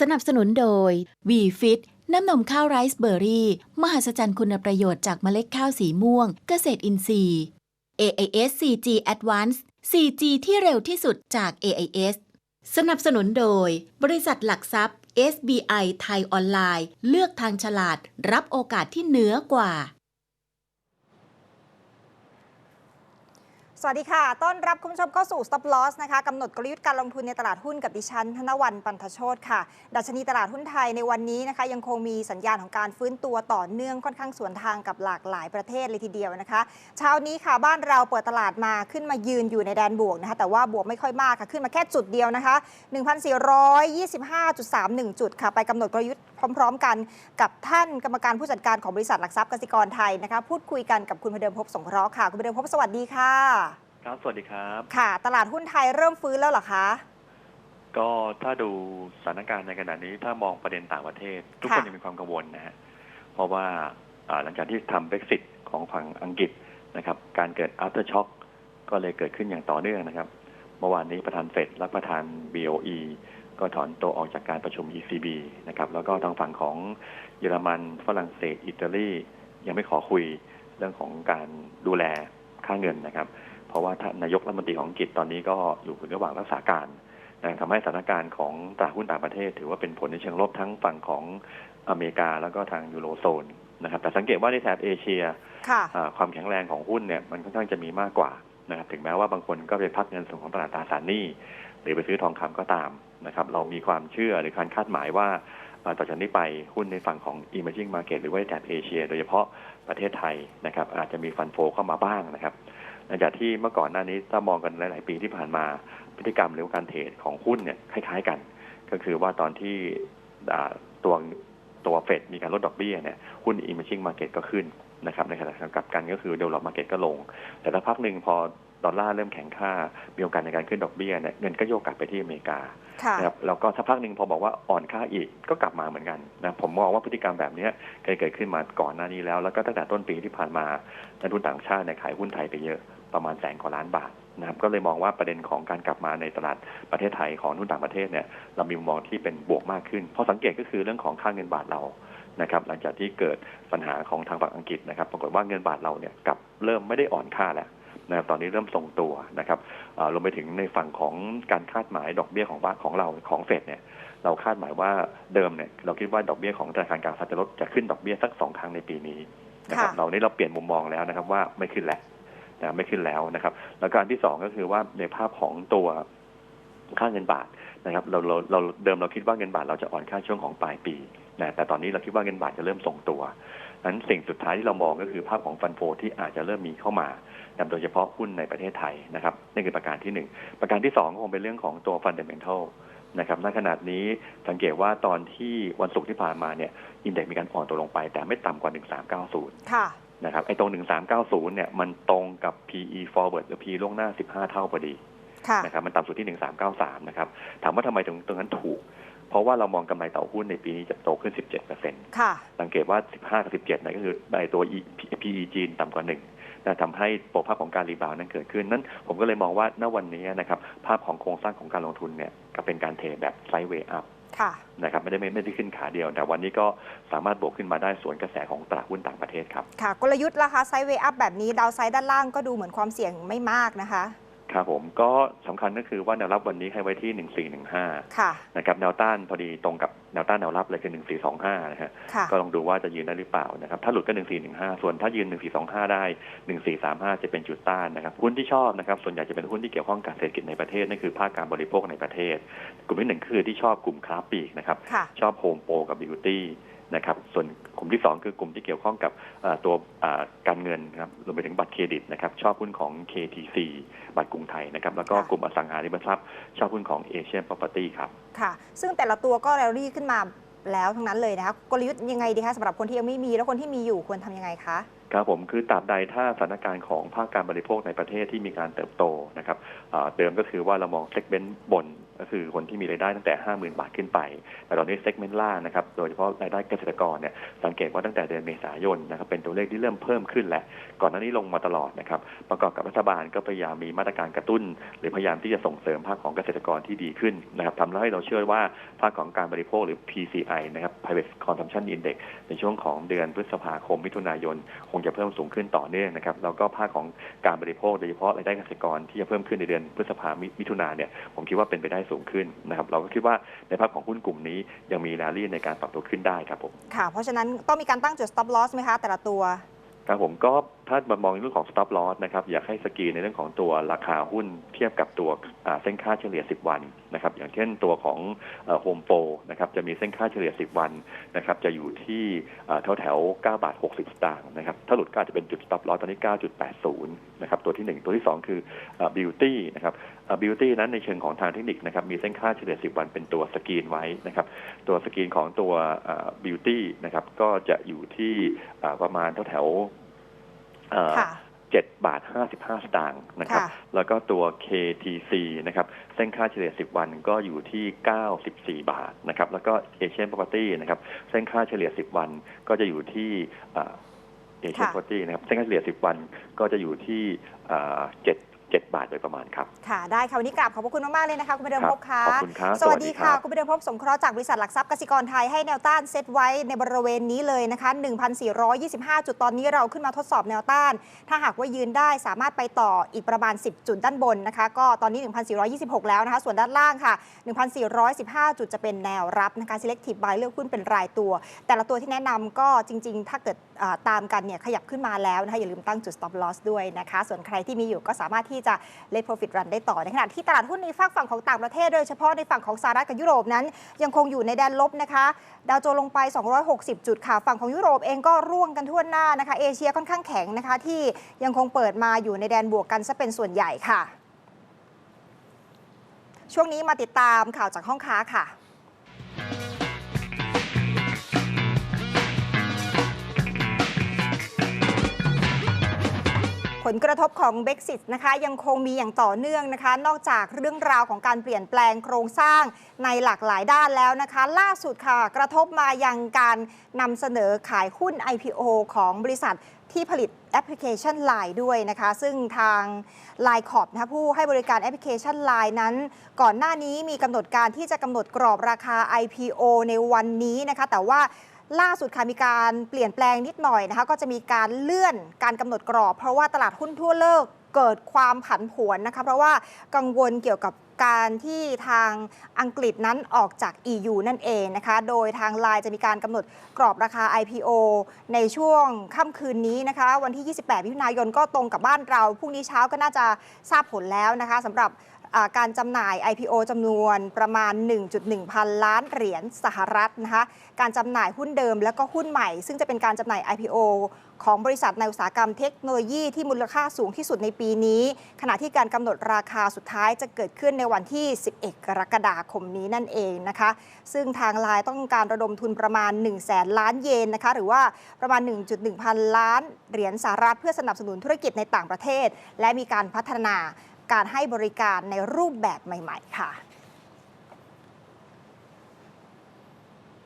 สนับสนุนโดย v f i t น้ำนมข้าวไรซ์เบอร์รี่ มหัศจรรย์คุณประโยชน์จากเมล็ดข้าวสีม่วง เกษตรอินทรีย์ AIS 4G Advanced 4G ที่เร็วที่สุดจาก AIS สนับสนุนโดย บริษัทหลักทรัพย์ SBI ไทยออนไลน์ เลือกทางฉลาด รับโอกาสที่เหนือกว่า สวัสดีค่ะ ต้อนรับคุณผู้ชมเข้าสู่ Stop Loss นะคะกำหนดกลยุทธ์การลงทุนในตลาดหุ้นกับดิฉัน ธนวันปันทโชตค่ะ ดัชนีตลาดหุ้นไทยในวันนี้นะคะ ยังคงมีสัญญาณของการฟื้นตัวต่อเนื่องค่อนข้างสวนทางกับหลากหลายประเทศเลยทีเดียวนะคะ เช้านี้ค่ะบ้านเราเปิดตลาดมาขึ้นมายืนอยู่ในแดนบวกนะคะ แต่ว่าบวกไม่ค่อยมากค่ะ ขึ้นมาแค่จุดเดียวนะคะ 1,425.31 จุดค่ะ ไปกำหนดกลยุทธ์พร้อม ๆ กันกับท่านกรรมการผู้จัดการของบริษัทหลักทรัพย์กสิกรไทยนะคะ พูดคุยกันกับคุณพเดิมพบสงเคราะห์ค่ะ คุณพเดิมพบสวัสดีค่ะ ครับ สวัสดีครับ ค่ะ ตลาดหุ้นไทยเริ่มฟื้นแล้วเหรอคะ ก็ถ้าดูสถานการณ์ในขณะนี้ถ้ามองประเด็นต่างประเทศ ทุกคนค่ะยังมีความกังวลนะฮะเพราะว่าอ่าหลังจากที่ทำ Brexit ของฝั่งอังกฤษนะครับ การเกิด after shock ก็เลยเกิดขึ้นอย่างต่อเนื่องนะครับ เมื่อวานนี้ประธานเฟดและประธาน BOE ก็ถอนตัวออกจากการประชุม ECB นะครับ แล้วก็ทางฝั่งของเยอรมัน ฝรั่งเศส อิตาลี ยังไม่ขอคุยเรื่องของการดูแลค่าเงินนะครับ เพราะว่าท่านนายกรัฐมนตรีของอังกฤษตอนนี้ก็อยู่ระหว่างรักษาการนะทำให้สถานการณ์ของตลาดหุ้นต่างประเทศ ถือว่าเป็นผลในเชิงลบทั้งฝั่งของอเมริกาแล้วก็ทางยูโรโซนนะครับแต่สังเกตว่าในแถบเอเชียค่ะอ่าความแข็งแรงของหุ้นเนี่ยมันค่อนข้างจะมีมากกว่านะครับถึงแม้ว่าบางคนก็ไปพักเงินส่วนของตลาดตราสารหนี้ หรือไปซื้อทองคำก็ตามนะครับเรามีความเชื่อหรือการคาดหมายว่าอ่าต่อจากนี้ไปหุ้นในฝั่งของ emerging market หรือว่าในแถบเอเชีย โดยเฉพาะประเทศไทยนะครับอาจจะมีฟันโฟเข้ามาบ้างนะครับ หลังจากที่เมื่อก่อนหน้านี้ถ้ามองกันหลาย ๆ ปีที่ผ่านมาพฤติกรรมหรือการเทรดของหุ้นเนี่ยคล้าย ๆ กัน ก็คือว่าตอนที่ตัวตัวเฟดมีการลดดอกเบี้ยเนี่ยหุ้น emerging market ก็ขึ้นนะครับในขณะกลับกันก็คือ develop market ก็ลง แต่ถ้าพักหนึ่งพอ ดอลลาร์เริ่มแข็งค่า มีโอกาสในการขึ้นดอกเบี้ยเนี่ยเงินก็โยกกลับไปที่อเมริกาค่ะนะครับแล้วก็สักพักหนึ่งพอบอกว่าอ่อนค่าอีกก็กลับมาเหมือนกันนะผมมองว่าพฤติกรรมแบบเนี้ยเคยเกิดขึ้นมาก่อนหน้านี้แล้ว แล้วก็ตั้งแต่ต้นปีที่ผ่านมานักทุนต่างชาติเนี่ยขายหุ้นไทยไปเยอะประมาณแสนกว่าล้านบาทนะครับก็เลยมองว่าประเด็นของการกลับมาในตลาดประเทศไทยของหุ้นต่างประเทศเนี่ยเรามีมุมมองที่เป็นบวกมากขึ้น เพราะสังเกตก็คือเรื่องของค่าเงินบาทเรานะครับหลังจากที่เกิดปัญหาของทางฝั่งอังกฤษนะครับปรากฏว่าเงินบาทเราเนี่ยกลับเริ่มไม่ได้อ่อนค่าแล้ว นะครับตอนนี้เริ่มทรงตัวนะครับอ่ารวมไปถึงในฝั่งของการคาดหมายดอกเบี้ยของบ้านของเราของเฟดเนี่ยเราคาดหมายว่าเดิมเนี่ยเราคิดว่าดอกเบี้ยของธนาคารกลางสหรัฐจะลดจะขึ้นดอกเบี้ยสักสองครั้งในปีนี้นะครับค่ะเรานี้เราเปลี่ยนมุมมองแล้วนะครับว่าไม่ขึ้นแล้วนะไม่ขึ้นแล้วนะครับ แล้วก็อันที่สองก็คือว่าในภาพของตัวค่าเงินบาทนะครับเราเราเราเดิมเราคิดว่าเงินบาทเราจะอ่อนค่าช่วงของปลายปีนะแต่ตอนนี้เราคิดว่าเงินบาทจะเริ่มทรงตัว นั้นสิ่งสุดท้ายที่เรามองก็คือภาพของฟันโฟที่อาจจะเริ่มมีเข้ามานะครับโดยเฉพาะหุ้นในประเทศไทยนะครับนี่คือประการที่หนึ่งประการที่สองก็คงเป็นเรื่องของตัว fundamental นะครับณขนาดนี้สังเกตว่าตอนที่วันศุกร์ที่ผ่านมาเนี่ยอินเด็กซ์มีการอ่อนตัวลงไป แต่ไม่ต่ำกว่า 1390ค่ะนะครับไอ้ตรง 1390เนี่ยมันตรงกับ PE forward หรือ PE ล่วงหน้า 15 เท่าพอดีค่ะนะครับมันต่ำสุดที่ 1393 นะครับ ถามว่าทำไมถึงตรงนั้นถูก เพราะว่าเรามองกำไรต่อหุ้นในปีนี้จะโตขึ้น 17%ค่ะ สังเกตว่า 15 กับ 17เนี่ยก็คือในตัว E- PE จีนต่ำกว่าหนึ่งนะทำให้โปรภาพของการรีบาวด์นั้นเกิดขึ้น นั้นผมก็เลยมองว่าณวันนี้นะครับภาพของโครงสร้างของการลงทุนเนี่ยก็เป็นการเทรดแบบไซด์เวย์อัพค่ะนะครับไม่ได้ไม่ไม่ได้ขึ้นขาเดียว แต่วันนี้ก็สามารถบวกขึ้นมาได้สวนกระแสของตลาดหุ้นต่างประเทศครับ ค่ะ กลยุทธ์ราคาไซด์เวย์อัพแบบนี้ดาวไซด์ด้านล่างก็ดูเหมือนความเสี่ยงไม่มากนะคะ ครับผมก็สำคัญก็คือว่าแนวรับวันนี้ให้ไว้ที่1415ค่ะนะครับแนวต้านพอดีตรงกับแนวต้านแนวรับเลยคือ1425นะฮะค่ะก็ลองดูว่าจะยืนได้หรือเปล่านะครับถ้าหลุดก็1415ส่วนถ้ายืน1425ได้1435จะเป็นจุดต้านนะครับหุ้นที่ชอบนะครับส่วนใหญ่จะเป็นหุ้นที่เกี่ยวข้องกับเศรษฐกิจในประเทศนั่นคือภาคการบริโภคในประเทศ กลุ่มที่หนึ่งคือที่ชอบกลุ่มค้าปลีกนะครับค่ะชอบโฮมโปรกับบิวตี้ นะครับส่วนกลุ่มที่สองคือกลุ่มที่เกี่ยวข้องกับเอ่อตัวอ่าการเงินนะครับรวมไปถึงบัตรเครดิตนะครับชอบหุ้นของ KTC บัตรกรุงไทยนะครับแล้วก็ค่ะกลุ่มอสังหาริมทรัพย์ชอบหุ้นของ Asian Property ครับค่ะ ซึ่งแต่ละตัวก็แรลลี่ขึ้นมาแล้วทั้งนั้นเลยนะคะกลยุทธ์ยังไงดีคะสำหรับคนที่ยังไม่มีแล้วคนที่มีอยู่ควรทำยังไงคะครับผมคือตราบใดถ้าสถานการณ์ของภาคการบริโภคในประเทศที่มีการเติบโตนะครับอ่าเดิมก็คือว่าเรามองเซกเมนต์บน ก็คือคนที่มีรายได้ตั้งแต่ 50,000 บาทขึ้นไป แต่ตอนนี้เซกเมนต์ล่างนะครับ โดยเฉพาะรายได้เกษตรกรเนี่ย สังเกตว่าตั้งแต่เดือนเมษายนนะครับ เป็นตัวเลขที่เริ่มเพิ่มขึ้นแล้ว ก่อนหน้านี้ลงมาตลอดนะครับ ประกอบกับรัฐบาลก็พยายามมีมาตรการกระตุ้น หรือพยายามที่จะส่งเสริมภาคของเกษตรกรที่ดีขึ้นนะครับทำให้เราเชื่อว่าภาคของการบริโภคหรือ PCI นะครับ Private Consumption Index ในช่วงของเดือนพฤษภาคมมิถุนายน คงจะเพิ่มสูงขึ้นต่อเนื่องนะครับ แล้วก็ภาคของการบริโภคโดยเฉพาะรายได้เกษตรกรที่จะเพิ่มขึ้นในเดือนพฤษภามิมิถุนาเนี่ย ผมคิดว่าเป็นไปได้สูงขึ้นนะครับเราก็คิดว่าในภาคของหุ้นกลุ่มนี้ยังมีแรลลี่ในการปรับตัวขึ้นได้ครับผมค่ะ เพราะฉะนั้นต้องมีการตั้งจุด stop loss ไหมคะ แต่ละตัว ครับผมก็ ถ้ามามองในเรื่องของ stop loss นะครับอยากให้สกีในเรื่องของตัวราคาหุ้นเทียบกับตัวเส้นค่าเฉลี่ย 10 วันนะครับอย่างเช่นตัวของโฮมโปรนะครับจะมีเส้นค่าเฉลี่ย 10 วันนะครับจะอยู่ที่แถวแถวๆ9บาท 60 สตางค์นะครับถ้าหลุดก็อาจจะเป็นจุด stop loss ตอนนี้ 9.80 นะครับตัวทีหนึ่1 ตัวที่ 2 คือ beauty นะครับ beauty นั้นในเชิงของทางเทคนิคนะครับมีเส้นค่าเฉลี่ย 10 วันเป็นตัวสกรีนไว้นะครับตัวสกรีนของตัว beauty นะครับก็จะอยู่ที่ประมาณแถวแถว 7บาท 55 สตางค์นะครับค่ะแล้วก็ตัว KTC นะครับ เส้นค่าเฉลี่ย 10 วันก็อยู่ที่ 94 บาทนะครับ แล้วก็ Asian Property นะครับ เส้นค่าเฉลี่ย 10 วันก็จะอยู่ที่เอเชียค่ะ Property นะครับ เส้นค่าเฉลี่ย 10 วันก็จะอยู่ที่อ่า7 7 บาทโดยประมาณครับ ค่ะ ได้ค่ะ วันนี้กราบขอบพระคุณมากๆเลยนะคะ คุณประเดิมครับภพค่ะขอบคุณครับสวัสดีสวัสดีครัค่ะบคุณประเดิมภพสงเคราะห์จากบริษัทหลักทรัพย์กสิกรไทยให้แนวต้านเซตไว้ในบริเวณนี้เลยนะคะ 1,425 จุดตอนนี้เราขึ้นมาทดสอบแนวต้าน ถ้าหากว่ายืนได้สามารถไปต่ออีกประมาณ 10 จุดด้านบนนะคะ ก็ตอนนี้ 1,426 แล้วนะคะ ส่วนด้านล่างค่ะ 1,415 จุดจะเป็นแนวรับนะคะ selective buy เลือกหุ้นเป็นรายตัว แต่ละตัวที่แนะนำก็จริง ๆ ถ้าเกิดอ่าตามกันเนี่ยขยับขึ้นมาแล้วนะคะอย่าลืมตั้งจุด stop loss ด้วยนะคะ ส่วนใครที่มีอยู่ก็สามารถที่จะ let profit run ได้ต่อในขณะที่ตลาดหุ้นในฝากฝั่งของต่างประเทศโดยเฉพาะในฝั่งของสหรัฐกับยุโรปนั้น ยังคงอยู่ในแดนลบนะคะ ดาวโจนส์ลงไป 260 จุดค่ะ ฝั่งของยุโรปเองก็ร่วงกันทั่วหน้านะคะ เอเชียค่อนข้างแข็งนะคะ ที่ยังคงเปิดมาอยู่ในแดนบวกกันซะเป็นส่วนใหญ่ค่ะ ช่วงนี้มาติดตามข่าวจากห้องค้าค่ะ ผลกระทบของ Brexit นะคะยังคงมีอย่างต่อเนื่องนะคะ นอกจากเรื่องราวของการเปลี่ยนแปลงโครงสร้างในหลากหลายด้านแล้วนะคะ ล่าสุดค่ะ กระทบมายังการนำเสนอขายหุ้น IPO ของบริษัทที่ผลิตแอปพลิเคชัน Line ด้วยนะคะ ซึ่งทาง Line Corp นะคะผู้ให้บริการแอปพลิเคชัน Line นั้น ก่อนหน้านี้มีกำหนดการที่จะกำหนดกรอบราคา IPO ในวันนี้นะคะ แต่ว่า ล่าสุดค่ะมีการเปลี่ยนแปลงนิดหน่อยนะคะ ก็จะมีการเลื่อนการกำหนดกรอบ เพราะว่าตลาดหุ้นทั่วโลกเกิดความผันผวนนะคะ เพราะว่ากังวลเกี่ยวกับการที่ทางอังกฤษนั้นออกจาก EU นั่นเองนะคะ โดยทางไลน์จะมีการกำหนดกรอบราคา IPO ในช่วงค่ำคืนนี้นะคะ วันที่ 28มิถุนายนก็ตรงกับบ้านเรา พรุ่งนี้เช้าก็น่าจะทราบผลแล้วนะคะสำหรับ การจำหน่าย IPO จำนวนประมาณ 1.1 พันล้านเหรียญสหรัฐนะคะการจำหน่ายหุ้นเดิมและก็หุ้นใหม่ ซึ่งจะเป็นการจำหน่าย IPO ของบริษัทในอุตสาหกรรมเทคโนโลยีที่มูลค่าสูงที่สุดในปีนี้ ขณะที่การกำหนดราคาสุดท้ายจะเกิดขึ้นในวันที่ 11 กรกฎาคมนี้นั่นเองนะคะ ซึ่งทางไลน์ต้องการระดมทุนประมาณ 1 0 0 0 0แสนล้านเยนนะคะ หรือว่าประมาณ 1.1 พันล้านเหรียญสหรัฐเพื่อสนับสนุนธุรกิจในต่างประเทศ และมีการพัฒนา การให้บริการในรูปแบบใหม่ ๆ ค่ะ